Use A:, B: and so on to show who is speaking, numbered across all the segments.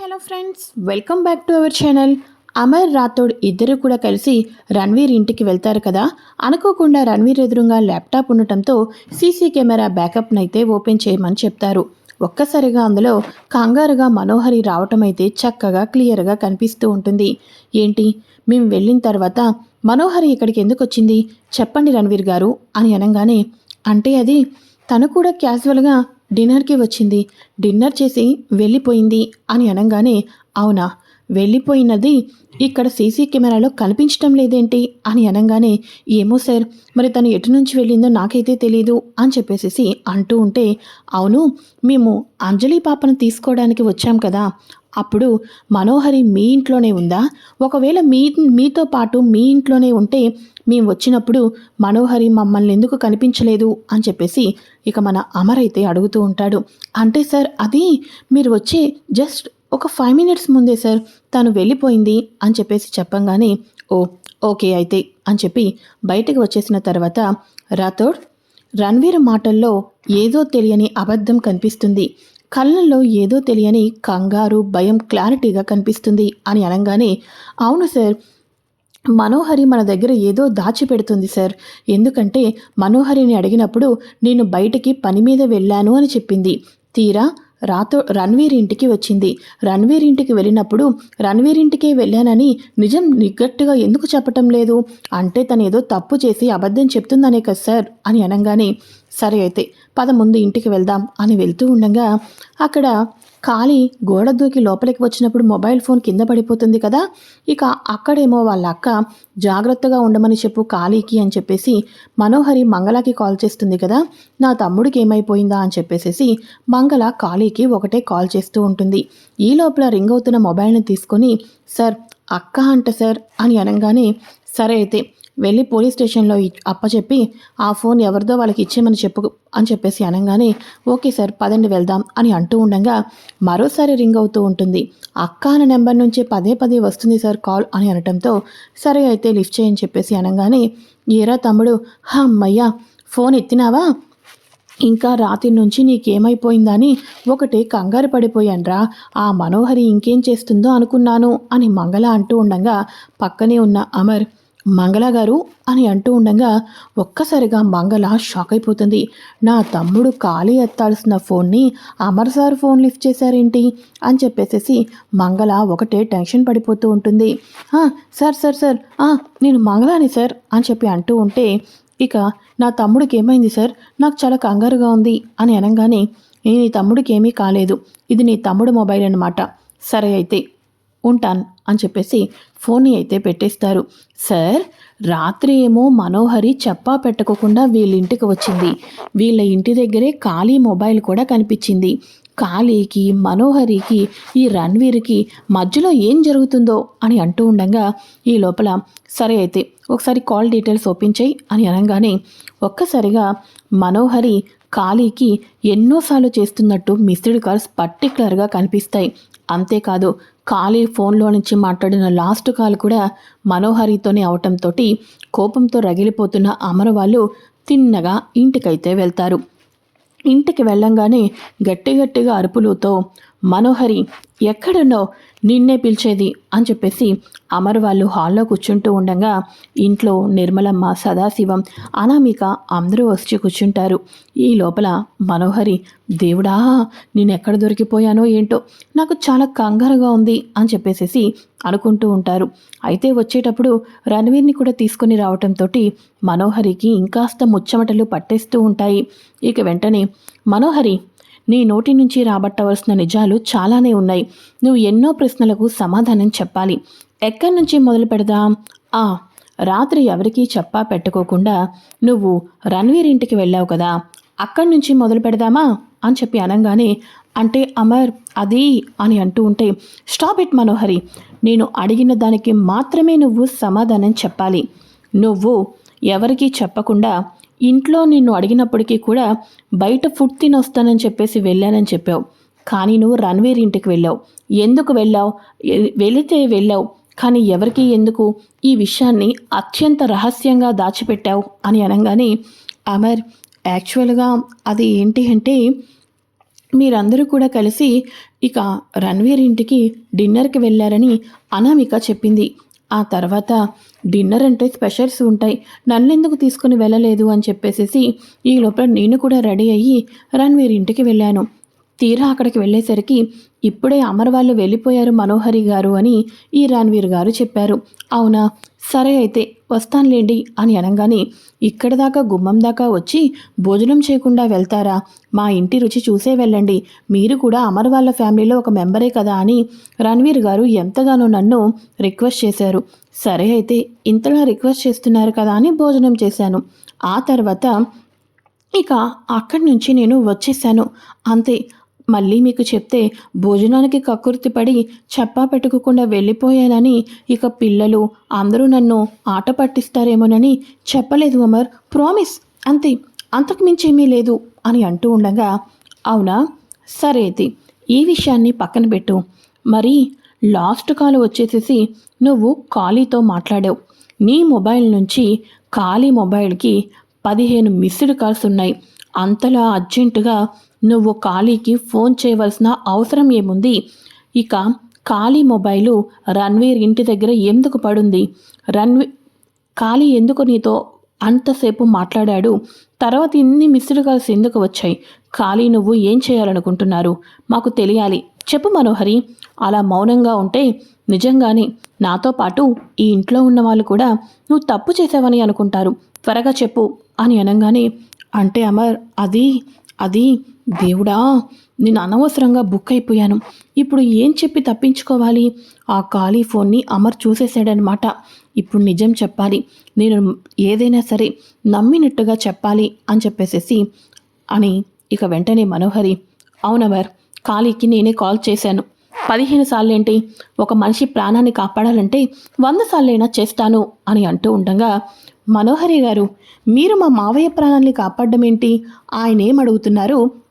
A: Hello friends welcome back to our channel. Amar Rathod ఇద్దరు కూడా కలిసి రణ్వీర్ ఇంటికి వెళ్తారు కదా. అనుకోకుండా రణ్వీర్ ఎదురుగా ల్యాప్టాప్ ఉండటంతో సీసీ కెమెరా బ్యాకప్ను అయితే ఓపెన్ చేయమని చెప్తారు. ఒక్కసారిగా అందులో కంగారుగా మనోహరి రావటం అయితే చక్కగా క్లియర్గా కనిపిస్తూ ఉంటుంది. ఏంటి? మేము వెళ్ళిన తర్వాత మనోహరి ఇక్కడికి ఎందుకు వచ్చింది? చెప్పండి రణ్వీర్ గారు అని అనగానే అంటే అది తను కూడా క్యాజువల్గా డిన్నర్కి వచ్చింది. డిన్నర్ చేసి వెళ్ళిపోయింది అని అనగానే అవునా? వెళ్ళిపోయినది ఇక్కడ సీసీ కెమెరాలో కనిపించడం లేదేంటి? అని అనగానే ఏమో సార్ మరి తను ఎటు నుంచి వెళ్ళిందో నాకైతే తెలియదు అని చెప్పేసి అంటూ ఉంటే అవును మేము అంజలి పాపను తీసుకోవడానికి వచ్చాం కదా అప్పుడు మనోహరి మీ ఇంట్లోనే ఉందా? ఒకవేళ మీ మీతో పాటు మీ ఇంట్లోనే ఉంటే మేము వచ్చినప్పుడు మనోహరి మమ్మల్ని ఎందుకు కనిపించలేదు? అని చెప్పేసి ఇక మన అమర్ అయితే అడుగుతూ ఉంటాడు. అంటే సార్ అది మీరు వచ్చి జస్ట్ ఒక ఫైవ్ మినిట్స్ ముందే సార్ తను వెళ్ళిపోయింది అని చెప్పేసి చెప్పంగానే ఓ ఓకే అయితే అని చెప్పి బయటకు వచ్చేసిన తర్వాత రాథోడ్ రణ్వీర్ మాటల్లో ఏదో తెలియని అబద్ధం కనిపిస్తుంది. కళ్ళల్లో ఏదో తెలియని కంగారు భయం క్లారిటీగా కనిపిస్తుంది అని అనగానే అవును సార్ మనోహరి మన దగ్గర ఏదో దాచిపెడుతుంది సార్. ఎందుకంటే మనోహరిని అడిగినప్పుడు నేను బయటికి పని మీద వెళ్ళాను అని చెప్పింది. తీరా రాతో రణ్వీర్ ఇంటికి వచ్చింది. రణ్వీర్ ఇంటికి వెళ్ళినప్పుడు రణ్వీర్ ఇంటికే వెళ్ళానని నిజం నిగ్గట్టుగా ఎందుకు చెప్పటం లేదు? అంటే తను ఏదో తప్పు చేసి అబద్ధం చెప్తుందనే కదా సార్ అని అనగానే సరే అయితే పద ముందు ఇంటికి వెళ్దాం అని వెళ్తూ ఉండగా అక్కడ ఖాళీ గోడ దూకి లోపలికి వచ్చినప్పుడు మొబైల్ ఫోన్ కింద పడిపోతుంది కదా ఇక అక్కడేమో వాళ్ళ అక్క జాగ్రత్తగా ఉండమని చెప్పు ఖాళీకి అని చెప్పేసి మనోహరి మంగళకి కాల్ చేస్తుంది కదా నా తమ్ముడికి ఏమైపోయిందా అని చెప్పేసి మంగళ ఖాళీకి ఒకటే కాల్ చేస్తూ ఉంటుంది. ఈ లోపల రింగ్ అవుతున్న మొబైల్ని తీసుకొని సార్ అక్క అంట సార్ అని అనగానే సరే అయితే వెళ్ళి పోలీస్ స్టేషన్లో అప్పచెప్పి ఆ ఫోన్ ఎవరిదో వాళ్ళకి ఇచ్చేయమని చెప్పు అని చెప్పేసి అనగానే ఓకే సార్ పదండి వెళ్దాం అని అంటూ ఉండగా మరోసారి రింగ్ అవుతూ ఉంటుంది. అక్క అన్న నెంబర్ నుంచి పదే పదే వస్తుంది సార్ కాల్ అని అనటంతో సరే అయితే లిఫ్ట్ చేయని చెప్పేసి అనగానే ఏరా తమ్ముడు అమ్మయ్యా ఫోన్ ఎత్తినావా? ఇంకా రాత్రి నుంచి నీకేమైపోయిందని ఒకటి కంగారు పడిపోయాన్రా. ఆ మనోహరి ఇంకేం చేస్తుందో అనుకున్నాను అని మంగళ అంటూ ఉండగా పక్కనే ఉన్న అమర్ మంగళ గారు అని అంటూ ఉండగా ఒక్కసారిగా మంగళ షాక్ అయిపోతుంది. నా తమ్ముడు ఖాళీ ఎత్తాల్సిన ఫోన్ని అమర్ సార్ ఫోన్ లిఫ్ట్ చేశారేంటి? అని చెప్పేసేసి మంగళ ఒకటే టెన్షన్ పడిపోతూ ఉంటుంది. సార్ సార్ సార్ నేను మంగళాని సార్ అని చెప్పి అంటూ ఉంటే ఇక నా తమ్ముడికి ఏమైంది సార్? నాకు చాలా కంగారుగా ఉంది అని అనగానే నీ తమ్ముడికి ఏమీ కాలేదు. ఇది నీ తమ్ముడు మొబైల్ అన్నమాట. సరే అయితే ఉంటాను అని చెప్పేసి ఫోన్ని అయితే పెట్టేస్తారు. సార్ రాత్రి ఏమో మనోహరి చెప్పా పెట్టకోకుండా వీళ్ళ ఇంటికి వచ్చింది. వీళ్ళ ఇంటి దగ్గరే ఖాళీ మొబైల్ కూడా కనిపించింది. ఖాళీకి మనోహరికి ఈ రణ్వీర్కి మధ్యలో ఏం జరుగుతుందో అని అంటూ ఉండగా ఈ లోపల సరే అయితే ఒకసారి కాల్ డీటెయిల్స్ ఓపెన్ చేయి అని అనగానే ఒక్కసారిగా మనోహరి ఖాళీకి ఎన్నోసార్లు చేస్తున్నట్టు మిస్డ్ కాల్స్ పర్టికులర్గా కనిపిస్తాయి. అంతేకాదు ఖాళీ ఫోన్లో నుంచి మాట్లాడిన లాస్ట్ కాల్ కూడా మనోహరితోనే అవటంతో కోపంతో రగిలిపోతున్న అమర వాళ్ళు తిన్నగా ఇంటికైతే వెళ్తారు. ఇంటికి వెళ్ళంగానే గట్టి గట్టిగా అరుపులతో మనోహరి ఎక్కడున్నావు? నిన్నే పిలిచేది అని చెప్పేసి అమర్ వాళ్ళు హాల్లో కూర్చుంటూ ఉండగా ఇంట్లో నిర్మలమ్మ సదాశివం అనామిక అందరూ వచ్చి కూర్చుంటారు. ఈ లోపల మనోహరి దేవుడా నేను ఎక్కడ దొరికిపోయానో ఏంటో? నాకు చాలా కంగారుగా ఉంది అని చెప్పేసేసి అనుకుంటూ ఉంటారు. అయితే వచ్చేటప్పుడు రణవీర్ని కూడా తీసుకొని రావటంతో మనోహరికి ఇంకాస్త ముచ్చమటలు పట్టేస్తూ ఉంటాయి. ఇక వెంటనే మనోహరి నీ నోటి నుంచి రాబట్టవలసిన నిజాలు చాలానే ఉన్నాయి. నువ్వు ఎన్నో ప్రశ్నలకు సమాధానం చెప్పాలి. ఎక్కడి నుంచి మొదలు పెడదాం? ఆ రాత్రి ఎవరికీ చెప్పా పెట్టుకోకుండా నువ్వు రణ్వీర్ ఇంటికి వెళ్ళావు కదా. అక్కడి నుంచి మొదలు పెడదామా? అని చెప్పి అనగానే అంటే అమర్ అది అని అంటూ ఉంటే స్టాప్ ఇట్ మనోహరి. నేను అడిగిన దానికి మాత్రమే నువ్వు సమాధానం చెప్పాలి. నువ్వు ఎవరికీ చెప్పకుండా ఇంట్లో నిన్ను అడిగినప్పటికీ కూడా బయట ఫుడ్ తినొస్తానని చెప్పేసి వెళ్ళానని చెప్పావు. కానీ నువ్వు రణ్వీర్ ఇంటికి వెళ్ళావు. ఎందుకు వెళ్ళావు? వెళితే వెళ్ళావు. కానీ ఎవరికి ఎందుకు? ఈ విషయాన్ని అత్యంత రహస్యంగా దాచిపెట్టావు అని అనగానే అమర్ యాక్చువల్గా అది ఏంటి అంటే మీరందరూ కూడా కలిసి ఇక రణ్వీర్ ఇంటికి డిన్నర్కి వెళ్ళారని అనామిక చెప్పింది. ఆ తర్వాత డిన్నర్ అంటే స్పెషల్స్ ఉంటాయి. నన్నెందుకు తీసుకుని వెళ్ళలేదు అని చెప్పేసేసి ఈ లోపల నేను కూడా రెడీ అయ్యి రణ్వీర్ ఇంటికి వెళ్ళాను. తీరా అక్కడికి వెళ్ళేసరికి ఇప్పుడే అమర్ వాళ్ళు వెళ్ళిపోయారు మనోహరి గారు అని ఈ రణ్వీర్ గారు చెప్పారు. అవునా? సరే అయితే వస్తానులేండి అని అనగానే ఇక్కడ దాకా గుమ్మం దాకా వచ్చి భోజనం చేయకుండా వెళ్తారా? మా ఇంటి రుచి చూసే వెళ్ళండి. మీరు కూడా అమర్ వాళ్ళ ఫ్యామిలీలో ఒక మెంబరే కదా అని రణ్వీర్ గారు ఎంతగానో నన్ను రిక్వెస్ట్ చేశారు. సరే అయితే ఇంతలా రిక్వెస్ట్ చేస్తున్నారు కదా అని భోజనం చేశాను. ఆ తర్వాత ఇక అక్కడి నుంచి నేను వచ్చేసాను అంతే మళ్ళీ మీకు చెప్తే భోజనానికి కక్కుర్తి పడి చెప్పా పెట్టుకోకుండా వెళ్ళిపోయానని ఇక పిల్లలు అందరూ నన్ను ఆట పట్టిస్తారేమోనని చెప్పలేదు అమర్ ప్రామిస్ అంతే అంతకుమించేమీ లేదు అని అంటూ ఉండగా అవునా? సరే అయితే ఈ విషయాన్ని పక్కన పెట్టు. మరి లాస్ట్ కాల్ వచ్చేసేసి నువ్వు ఖాళీతో మాట్లాడావు. నీ మొబైల్ నుంచి ఖాళీ మొబైల్కి పదిహేను మిస్డ్ కాల్స్ ఉన్నాయి. అంతలా అర్జెంటుగా నువ్వు ఖాళీకి ఫోన్ చేయవలసిన అవసరం ఏముంది? ఇక ఖాళీ మొబైలు రణ్వీర్ ఇంటి దగ్గర ఎందుకు పడుంది? రణ్వీర్ ఖాళీ ఎందుకు నీతో అంతసేపు మాట్లాడాడు? తర్వాత ఇన్ని మిస్డ్ కాల్స్ ఎందుకు వచ్చాయి? ఖాళీ నువ్వు ఏం చేయాలనుకుంటున్నారు? మాకు తెలియాలి. చెప్పు మనోహరి. అలా మౌనంగా ఉంటే నిజంగానే నాతో పాటు ఈ ఇంట్లో ఉన్న వాళ్ళు కూడా నువ్వు తప్పు చేసావని అనుకుంటారు. త్వరగా చెప్పు అని అనగానే అంటే అమర్ అది అది దేవుడా నేను అనవసరంగా బుక్ అయిపోయాను. ఇప్పుడు ఏం చెప్పి తప్పించుకోవాలి? ఆ ఖాళీ ఫోన్ని అమర్ చూసేసాడనమాట ఇప్పుడు నిజం చెప్పాలి. నేను ఏదైనా సరే నమ్మినట్టుగా చెప్పాలి అని చెప్పేసేసి అని ఇక వెంటనే మనోహరి అవునవర్ ఖాళీకి నేనే కాల్ చేశాను. పదిహేను సార్లేంటి? ఒక మనిషి ప్రాణాన్ని కాపాడాలంటే వంద సార్లైనా చేస్తాను అని అంటూ ఉండగా మనోహరి గారు మీరు మా మావయ్య ప్రాణాన్ని కాపాడడం ఏంటి ఆయన ఏం అడుగుతున్నారు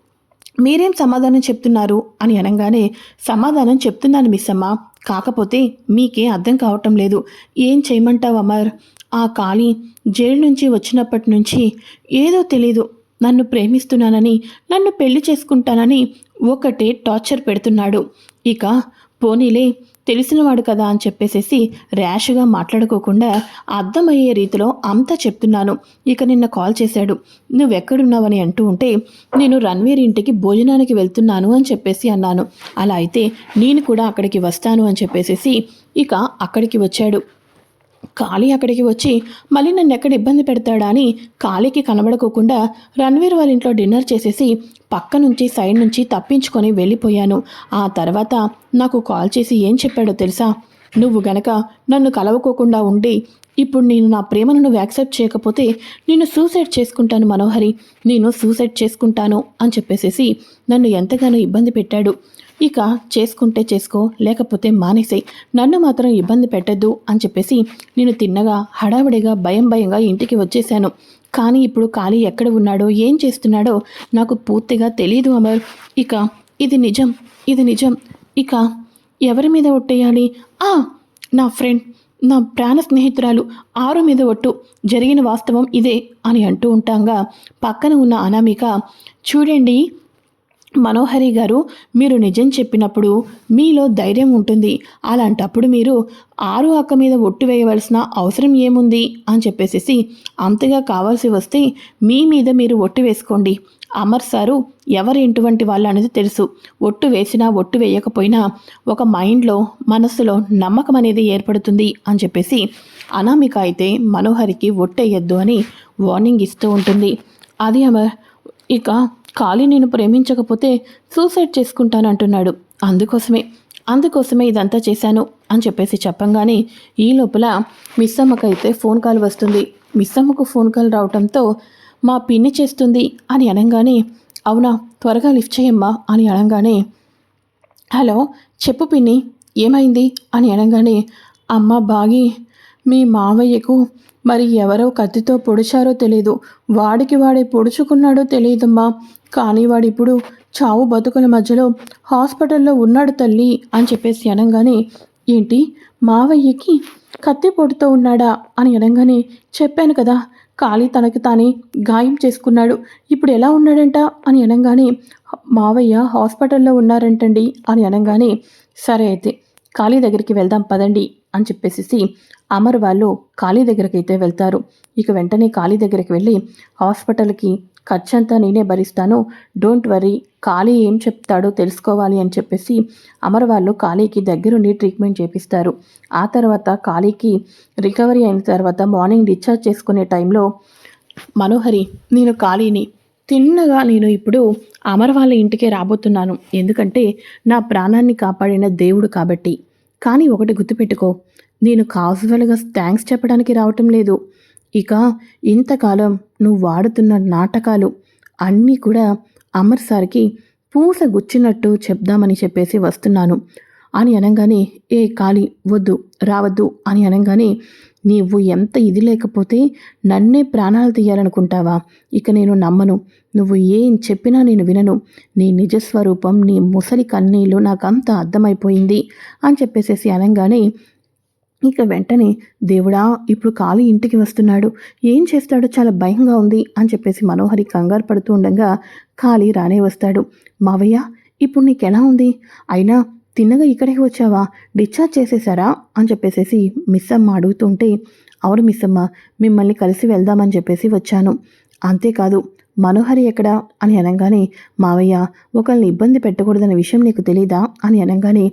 A: మీరేం సమాధానం చెప్తున్నారు అని అనగానే సమాధానం చెప్తున్నాను మిస్ అమ్మ కాకపోతే మీకే అర్థం కావటం లేదు. ఏం చేయమంటావు అమర్? ఆ కాళీ జైలు నుంచి వచ్చినప్పటి నుంచి ఏదో తెలీదు. నన్ను ప్రేమిస్తున్నానని నన్ను పెళ్ళి చేసుకుంటానని ఒకటే టార్చర్ పెడుతున్నాడు. ఇక పోనీలే తెలిసినవాడు కదా అని చెప్పేసేసి ర్యాష్గా మాట్లాడుకోకుండా అర్థమయ్యే రీతిలో అంతా చెప్తున్నాను. ఇక నిన్న కాల్ చేశాడు. నువ్వెక్కడున్నావని అంటూ ఉంటే నేను రణ్వీర్ ఇంటికి భోజనానికి వెళ్తున్నాను అని చెప్పేసి అన్నాను. అలా అయితే నేను కూడా అక్కడికి వస్తాను అని చెప్పేసేసి ఇక అక్కడికి వచ్చాడు. కాళీ అక్కడికి వచ్చి మళ్ళీ నన్ను ఎక్కడ ఇబ్బంది పెడతాడా అని కాళీకి కనబడకోకుండా రణవీర్ వాళ్ళ ఇంట్లో డిన్నర్ చేసేసి పక్క నుంచి సైడ్ నుంచి తప్పించుకొని వెళ్ళిపోయాను. ఆ తర్వాత నాకు కాల్ చేసి ఏం చెప్పాడో తెలుసా? నువ్వు గనక నన్ను కలవకోకుండా ఉండి ఇప్పుడు నేను నా ప్రేమను నువ్వు యాక్సెప్ట్ చేయకపోతే నేను సూసైడ్ చేసుకుంటాను మనోహరి. నేను సూసైడ్ చేసుకుంటాను అని చెప్పేసేసి నన్ను ఎంతగానో ఇబ్బంది పెట్టాడు. ఇక చేసుకుంటే చేసుకో లేకపోతే మానేసేయ్ నన్ను మాత్రం ఇబ్బంది పెట్టద్దు అని చెప్పేసి నేను తిన్నగా హడావిడిగా భయం భయంగా ఇంటికి వచ్చేసాను కానీ ఇప్పుడు ఖాళీ ఎక్కడ ఉన్నాడో ఏం చేస్తున్నాడో నాకు పూర్తిగా తెలియదు అమర్. ఇక ఇది నిజం ఇది నిజం. ఇక ఎవరి మీద ఒట్టేయాలి? ఆ నా ఫ్రెండ్ నా ప్రాణ స్నేహితురాలు ఆరు మీద ఒట్టు. జరిగిన వాస్తవం ఇదే అని అంటూ ఉంటాగా. పక్కన ఉన్న అనామిక చూడండి మనోహరి గారు మీరు నిజం చెప్పినప్పుడు మీలో ధైర్యం ఉంటుంది. అలాంటప్పుడు మీరు ఆరు అక్క మీద ఒట్టు వేయవలసిన అవసరం ఏముంది? అని చెప్పేసేసి అంతగా కావాల్సి వస్తే మీ మీద మీరు ఒట్టు వేసుకోండి. అమర్ సారు ఎవరు ఇటువంటి వాళ్ళు అనేది తెలుసు. ఒట్టు వేసినా ఒట్టు వేయకపోయినా ఒక మైండ్లో మనస్సులో నమ్మకం అనేది ఏర్పడుతుంది అని చెప్పేసి అనామిక అయితే మనోహరికి ఒట్టేయద్దు అని వార్నింగ్ ఇస్తూ ఉంటుంది. అది అమర్ ఇక ఖాళీ నేను ప్రేమించకపోతే సూసైడ్ చేసుకుంటానంటున్నాడు. అందుకోసమే అందుకోసమే ఇదంతా చేశాను అని చెప్పేసి చెప్పంగానే ఈ లోపల మిస్ అమ్మకైతే ఫోన్ కాల్ వస్తుంది. మిస్ అమ్మకు ఫోన్ కాల్ రావటంతో మా పిన్ని చేస్తుంది అని అనగానే అవునా త్వరగా లిఫ్ట్ చేయమ్మా అని అనగానే హలో చెప్పు పిన్ని ఏమైంది? అని అనగానే అమ్మ బాగి మీ మావయ్యకు మరి ఎవరో కత్తితో పొడిచారో తెలియదు వాడికి వాడే పొడుచుకున్నాడో తెలియదమ్మా కానీ వాడిప్పుడు చావు బతుకుల మధ్యలో హాస్పిటల్లో ఉన్నాడు తల్లి అని చెప్పేసి అనగానే ఏంటి మావయ్యకి కత్తి పొడితో ఉన్నాడా? అని అనగానే చెప్పాను కదా కాళీ తనకి తానే గాయం చేసుకున్నాడు. ఇప్పుడు ఎలా ఉన్నాడంట? అని అనగానే మావయ్య హాస్పిటల్లో ఉన్నారంటండి అని అనగానే సరే అయితే కాళీ దగ్గరికి వెళ్దాం పదండి అని చెప్పేసి అమర్ వాళ్ళు కాళీ దగ్గరికి అయితే వెళ్తారు. ఇక వెంటనే కాళీ దగ్గరికి వెళ్ళి హాస్పిటల్కి ఖర్చంతా నేనే భరిస్తాను. Don't worry. ఖాళీ ఏం చెప్తాడో తెలుసుకోవాలి అని చెప్పేసి అమర్ వాళ్ళు ఖాళీకి దగ్గరుండి ట్రీట్మెంట్ చేపిస్తారు. ఆ తర్వాత ఖాళీకి రికవరీ అయిన తర్వాత మార్నింగ్ డిశ్చార్జ్ చేసుకునే టైంలో మనోహరి నేను ఖాళీని తిన్నగా నేను ఇప్పుడు అమర్ వాళ్ళ ఇంటికే రాబోతున్నాను. ఎందుకంటే నా ప్రాణాన్ని కాపాడిన దేవుడు కాబట్టి. కానీ ఒకటి గుర్తుపెట్టుకో. నేను కాజువల్గా థ్యాంక్స్ చెప్పడానికి రావటం లేదు. ఇక ఇంతకాలం నువ్వు వాడుతున్న నాటకాలు అన్నీ కూడా అమర్ సార్కి పూస గుచ్చినట్టు చెప్దామని చెప్పేసి వస్తున్నాను. అని అనగానే ఏ ఖాళీ వద్దు రావద్దు అని అనగానే నీవు ఎంత ఇది లేకపోతే నన్నే ప్రాణాలు తీయాలనుకుంటావా? ఇక నేను నమ్మను. నువ్వు ఏం చెప్పినా నేను వినను. నీ నిజస్వరూపం నీ ముసలి కన్నీళ్ళు నాకంత అర్థమైపోయింది అని చెప్పేసేసి అనగానే ఇక వెంటనే దేవుడా ఇప్పుడు కాలు ఇంటికి వస్తున్నాడు. ఏం చేస్తాడో చాలా భయంగా ఉంది అని చెప్పేసి మనోహరి కంగారు పడుతూ ఉండగా కాళీ రానే వస్తాడు. మావయ్య ఇప్పుడు నీకెలా ఉంది? అయినా తిన్నగా ఇక్కడికి వచ్చావా? డిశ్చార్జ్ చేసేసారా అని చెప్పేసి మిస్ అమ్మ అడుగుతుంటే అవును మిస్ అమ్మ మిమ్మల్ని కలిసి వెళ్దామని చెప్పేసి వచ్చాను. అంతేకాదు మనోహరి ఎక్కడా? అని అనగానే మావయ్య ఒకరిని ఇబ్బంది పెట్టకూడదనే విషయం నీకు తెలీదా? అని అనగానే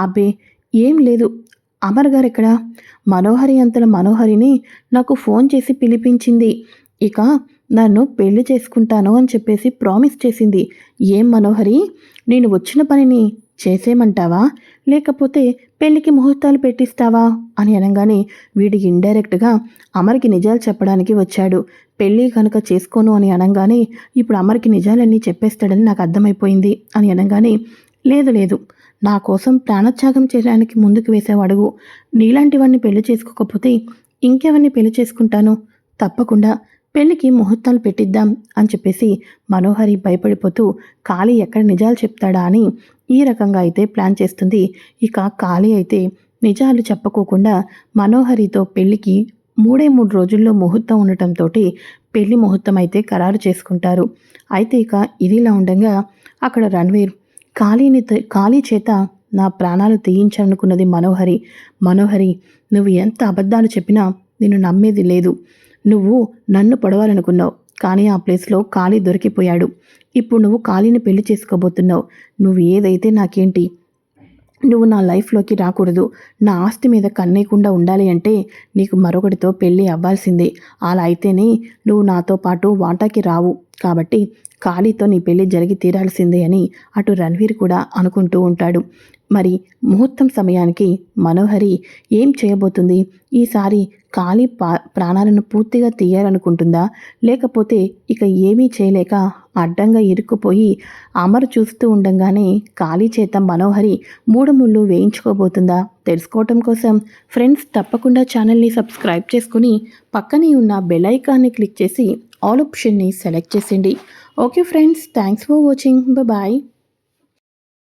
A: అబ్బే ఏం లేదు అమర్ గారు మనోహరి అంతల మనోహరిని నాకు ఫోన్ చేసి పిలిపించింది. ఇక నన్ను పెళ్ళి చేసుకుంటాను అని చెప్పేసి ప్రామిస్ చేసింది. ఏం మనోహరి? నేను వచ్చిన పనిని చేసేయమంటావా లేకపోతే పెళ్ళికి ముహూర్తాలు పెట్టిస్తావా? అని అనగానే వీడి ఇండైరెక్ట్గా అమర్కి నిజాలు చెప్పడానికి వచ్చాడు. పెళ్ళి కనుక చేసుకోను అని అనగానే ఇప్పుడు అమర్కి నిజాలన్నీ చెప్పేస్తాడని నాకు అర్థమైపోయింది అని అనగానే లేదు లేదు. నా కోసం ప్రాణత్యాగం చేయడానికి ముందుకు వేసావు అడుగు. నీలాంటివన్నీ పెళ్ళి చేసుకోకపోతే ఇంకెవరిని పెళ్ళి చేసుకుంటాను? తప్పకుండా. పెళ్ళికి ముహూర్తాలు పెట్టిద్దాం అని చెప్పేసి మనోహరి భయపడిపోతూ కాళీ ఎక్కడ నిజాలు చెప్తాడా? అని ఈ రకంగా అయితే ప్లాన్ చేస్తుంది. ఇక కాళీ అయితే నిజాలు చెప్పకోకుండా మనోహరితో పెళ్ళికి మూడే మూడు రోజుల్లో ముహూర్తం ఉండటంతో పెళ్ళి ముహూర్తం అయితే ఖరారు చేసుకుంటారు. అయితే ఇక ఇదిలా ఉండగా అక్కడ రణ్వీర్ ఖాళీని ఖాళీ చేత నా ప్రాణాలు తీయించాలనుకున్నది మనోహరి. మనోహరి నువ్వు ఎంత అబద్ధాలు చెప్పినా నేను నమ్మేది లేదు. నువ్వు నన్ను పొడవాలనుకున్నావు కానీ ఆ ప్లేస్లో ఖాళీ దొరికిపోయాడు. ఇప్పుడు నువ్వు ఖాళీని పెళ్ళి చేసుకోబోతున్నావు. నువ్వు ఏదైతే నాకేంటి? నువ్వు నా లైఫ్లోకి రాకూడదు. నా ఆస్తి మీద కన్నేయకుండా ఉండాలి అంటే నీకు మరొకటితో పెళ్ళి అవ్వాల్సిందే. అలా అయితేనే నువ్వు నాతో పాటు వాటాకి రావు. కాబట్టి ఖాళీతో నీ పెళ్ళి జరిగి తీరాల్సిందే అని అటు రణ్వీర్ కూడా అనుకుంటూ ఉంటాడు. మరి ముహూర్తం సమయానికి మనోహరి ఏం చేయబోతుంది? ఈసారి ఖాళీ పా ప్రాణాలను పూర్తిగా తీయాలనుకుంటుందా? లేకపోతే ఇక ఏమీ చేయలేక అడ్డంగా ఇరుక్కుపోయి అమరు చూస్తూ ఉండంగానే ఖాళీ చేత మనోహరి మూడు ముళ్ళు వేయించుకోబోతుందా? తెలుసుకోవటం కోసం ఫ్రెండ్స్ తప్పకుండా ఛానల్ని సబ్స్క్రైబ్ చేసుకుని పక్కనే ఉన్న బెల్ ఐకాన్ని క్లిక్ చేసి ఆల్ ఆప్షన్ని సెలెక్ట్ చేసేయండి. Okay friends thanks for watching. Bye.